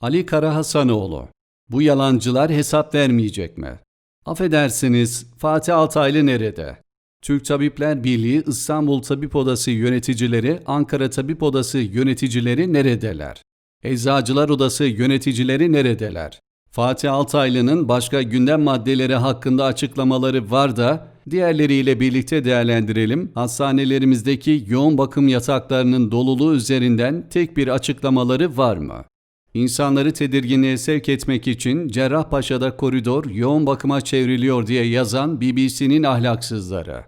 Ali Karahasanoğlu. Bu yalancılar hesap vermeyecek mi? Affedersiniz, Fatih Altaylı nerede? Türk Tabipler Birliği İstanbul Tabip Odası yöneticileri, Ankara Tabip Odası yöneticileri neredeler? Eczacılar Odası yöneticileri neredeler? Fatih Altaylı'nın başka gündem maddeleri hakkında açıklamaları var da diğerleriyle birlikte değerlendirelim. Hastanelerimizdeki yoğun bakım yataklarının doluluğu üzerinden tek bir açıklamaları var mı? İnsanları tedirginliğe sevk etmek için Cerrahpaşa'da koridor yoğun bakıma çevriliyor diye yazan BBC'nin ahlaksızları.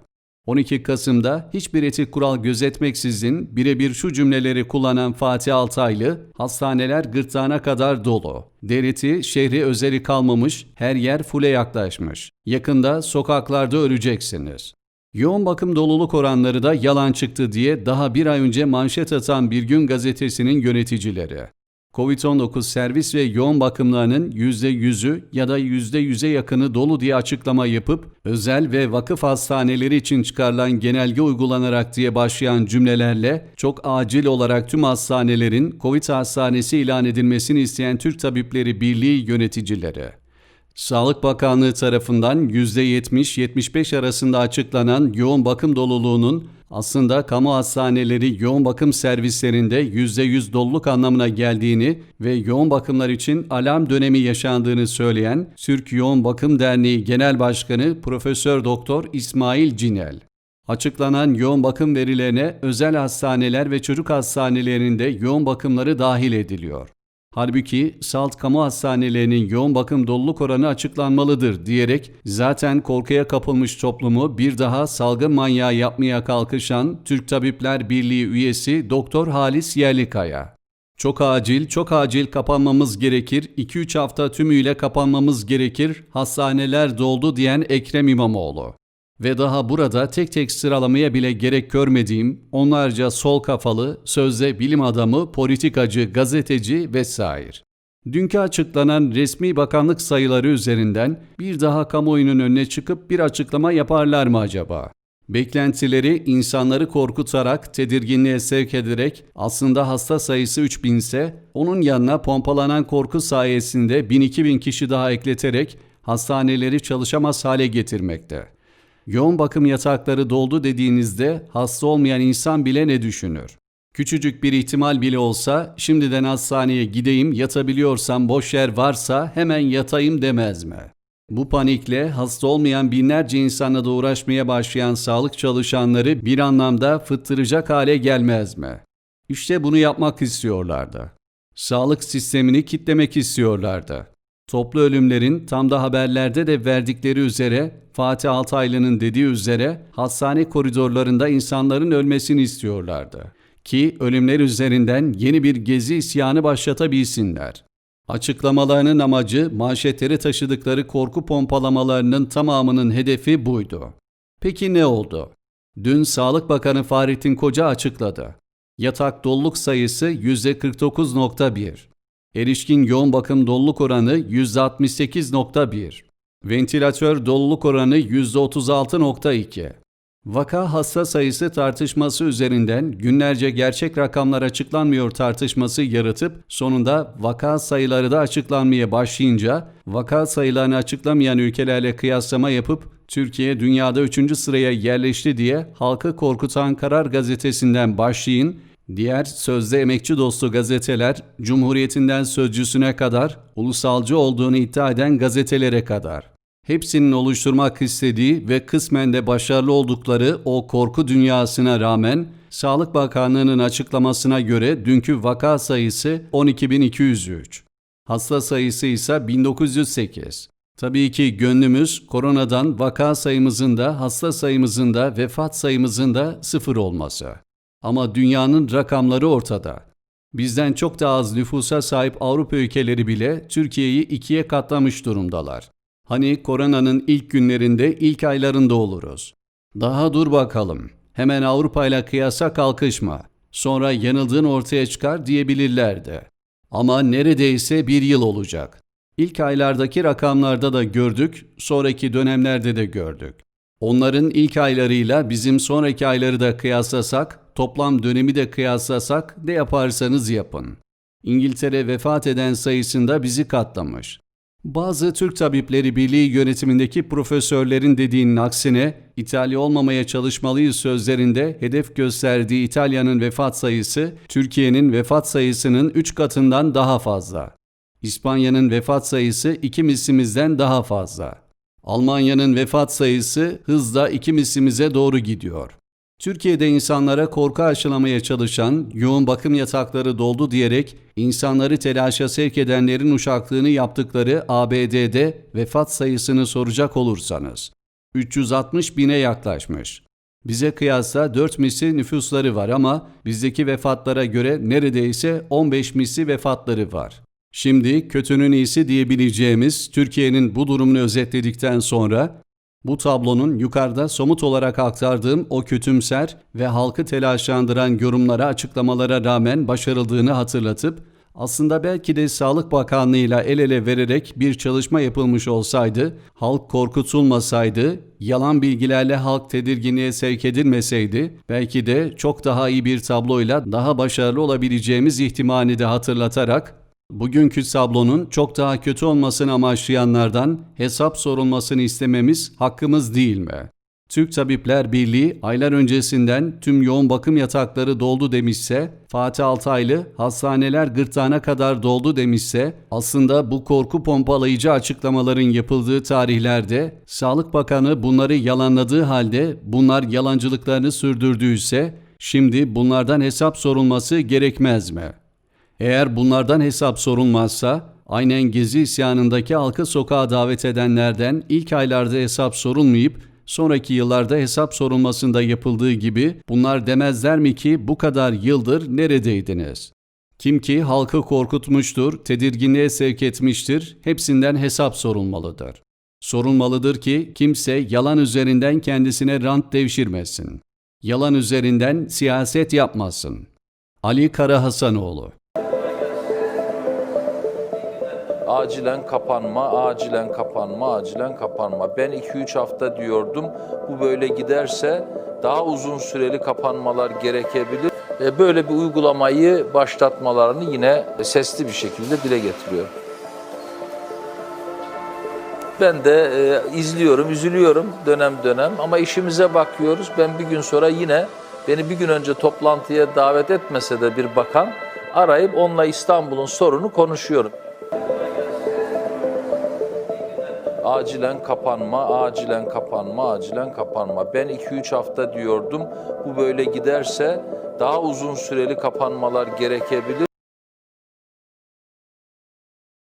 12 Kasım'da hiçbir etik kural gözetmeksizin birebir şu cümleleri kullanan Fatih Altaylı, hastaneler gırtlağına kadar dolu. Dereti, şehri özeli kalmamış, her yer fule yaklaşmış. Yakında sokaklarda öleceksiniz. Yoğun bakım doluluk oranları da yalan çıktı diye daha bir ay önce manşet atan Bir Gün gazetesinin yöneticileri. Covid-19 servis ve yoğun bakımlarının %100'ü ya da %100'e yakını dolu diye açıklama yapıp özel ve vakıf hastaneleri için çıkarılan genelge uygulanarak diye başlayan cümlelerle çok acil olarak tüm hastanelerin Covid hastanesi ilan edilmesini isteyen Türk Tabipleri Birliği yöneticileri. Sağlık Bakanlığı tarafından %70-75 arasında açıklanan yoğun bakım doluluğunun aslında kamu hastaneleri yoğun bakım servislerinde %100 doluluk anlamına geldiğini ve yoğun bakımlar için alarm dönemi yaşandığını söyleyen Türk Yoğun Bakım Derneği Genel Başkanı Profesör Doktor İsmail Cinel. Açıklanan yoğun bakım verilerine özel hastaneler ve çocuk hastanelerinde yoğun bakımları dahil ediliyor. Halbuki salt kamu hastanelerinin yoğun bakım doluluk oranı açıklanmalıdır diyerek zaten korkuya kapılmış toplumu bir daha salgın manyağı yapmaya kalkışan Türk Tabipler Birliği üyesi Doktor Halis Yerlikaya. Çok acil, çok acil kapanmamız gerekir. 2-3 hafta tümüyle kapanmamız gerekir. Hastaneler doldu diyen Ekrem İmamoğlu. Ve daha burada tek tek sıralamaya bile gerek görmediğim onlarca sol kafalı, sözde bilim adamı, politikacı, gazeteci vesaire. Dünkü açıklanan resmi bakanlık sayıları üzerinden bir daha kamuoyunun önüne çıkıp bir açıklama yaparlar mı acaba? Beklentileri insanları korkutarak, tedirginliğe sevk ederek aslında hasta sayısı 3000 ise onun yanına pompalanan korku sayesinde 1000-2000 kişi daha ekleterek hastaneleri çalışamaz hale getirmekte. Yoğun bakım yatakları doldu dediğinizde hasta olmayan insan bile ne düşünür? Küçücük bir ihtimal bile olsa şimdiden hastaneye gideyim yatabiliyorsam boş yer varsa hemen yatayım demez mi? Bu panikle hasta olmayan binlerce insanla da uğraşmaya başlayan sağlık çalışanları bir anlamda fıttıracak hale gelmez mi? İşte bunu yapmak istiyorlardı. Sağlık sistemini kitlemek istiyorlardı. Toplu ölümlerin tam da haberlerde de verdikleri üzere Fatih Altaylı'nın dediği üzere hastane koridorlarında insanların ölmesini istiyorlardı. Ki ölümler üzerinden yeni bir gezi isyanı başlatabilsinler. Açıklamalarının amacı manşetleri taşıdıkları korku pompalamalarının tamamının hedefi buydu. Peki ne oldu? Dün Sağlık Bakanı Fahrettin Koca açıkladı. Yatak doluluk sayısı %49.1. Erişkin yoğun bakım doluluk oranı %68.1. Ventilatör doluluk oranı %36.2. Vaka hasta sayısı tartışması üzerinden günlerce gerçek rakamlar açıklanmıyor tartışması yaratıp sonunda vaka sayıları da açıklanmaya başlayınca vaka sayılarını açıklamayan ülkelerle kıyaslama yapıp Türkiye dünyada 3. sıraya yerleşti diye halkı korkutan Karar Gazetesi'nden başlayın Diğer sözde emekçi dostu gazeteler, Cumhuriyetinden sözcüsüne kadar, ulusalcı olduğunu iddia eden gazetelere kadar. Hepsinin oluşturmak istediği ve kısmen de başarılı oldukları o korku dünyasına rağmen Sağlık Bakanlığı'nın açıklamasına göre dünkü vaka sayısı 12.203. Hasta sayısı ise 1908. Tabii ki gönlümüz koronadan vaka sayımızın da hasta sayımızın da vefat sayımızın da sıfır olması. Ama dünyanın rakamları ortada. Bizden çok daha az nüfusa sahip Avrupa ülkeleri bile Türkiye'yi ikiye katlamış durumdalar. Hani koronanın ilk günlerinde, ilk aylarında oluruz. Daha dur bakalım. Hemen Avrupa ile kıyasa kalkışma. Sonra yanıldığın ortaya çıkar diyebilirlerdi. Ama neredeyse bir yıl olacak. İlk aylardaki rakamlarda da gördük, sonraki dönemlerde de gördük. Onların ilk aylarıyla bizim sonraki ayları da kıyaslasak, toplam dönemi de kıyaslasak ne yaparsanız yapın. İngiltere vefat eden sayısında bizi katlamış. Bazı Türk Tabipleri Birliği yönetimindeki profesörlerin dediğinin aksine İtalya olmamaya çalışmalıyız sözlerinde hedef gösterdiği İtalya'nın vefat sayısı Türkiye'nin vefat sayısının 3 katından daha fazla. İspanya'nın vefat sayısı iki mislimizden daha fazla. Almanya'nın vefat sayısı hızla iki mislimize doğru gidiyor. Türkiye'de insanlara korku aşılamaya çalışan, yoğun bakım yatakları doldu diyerek insanları telaşa sevk edenlerin uşaklığını yaptıkları ABD'de vefat sayısını soracak olursanız 360 bine yaklaşmış. Bize kıyasla 4 misli nüfusları var ama bizdeki vefatlara göre neredeyse 15 misli vefatları var. Şimdi kötünün iyisi diyebileceğimiz Türkiye'nin bu durumunu özetledikten sonra bu tablonun yukarıda somut olarak aktardığım o kötümser ve halkı telaşlandıran yorumlara, açıklamalara rağmen başarıldığını hatırlatıp aslında belki de Sağlık Bakanlığı ile el ele vererek bir çalışma yapılmış olsaydı, halk korkutulmasaydı, yalan bilgilerle halk tedirginliğe sevk edilmeseydi, belki de çok daha iyi bir tabloyla daha başarılı olabileceğimiz ihtimalini de hatırlatarak Bugünkü tablonun çok daha kötü olmasını amaçlayanlardan hesap sorulmasını istememiz hakkımız değil mi? Türk Tabipler Birliği aylar öncesinden tüm yoğun bakım yatakları doldu demişse, Fatih Altaylı hastaneler gırtlağına kadar doldu demişse, aslında bu korku pompalayıcı açıklamaların yapıldığı tarihlerde Sağlık Bakanı bunları yalanladığı halde bunlar yalancılıklarını sürdürdüyse, şimdi bunlardan hesap sorulması gerekmez mi? Eğer bunlardan hesap sorulmazsa, aynen Gezi isyanındaki halkı sokağa davet edenlerden ilk aylarda hesap sorulmayıp, sonraki yıllarda hesap sorulmasında yapıldığı gibi bunlar demezler mi ki bu kadar yıldır neredeydiniz? Kim ki halkı korkutmuştur, tedirginliğe sevk etmiştir, hepsinden hesap sorulmalıdır. Sorulmalıdır ki kimse yalan üzerinden kendisine rant devşirmesin. Yalan üzerinden siyaset yapmasın. Ali Karahasanoğlu Acilen kapanma, acilen kapanma, acilen kapanma. Ben 2-3 hafta diyordum. Bu böyle giderse daha uzun süreli kapanmalar gerekebilir. E, Böyle bir uygulamayı başlatmalarını yine sesli bir şekilde dile getiriyorum. Ben de e, izliyorum, üzülüyorum dönem dönem ama işimize bakıyoruz. Ben bir gün sonra yine beni bir gün önce toplantıya davet etmese de bir bakan arayıp onunla İstanbul'un sorunu konuşuyorum. Acilen kapanma, acilen kapanma, acilen kapanma. Ben 2-3 hafta diyordum. Bu böyle giderse daha uzun süreli kapanmalar gerekebilir.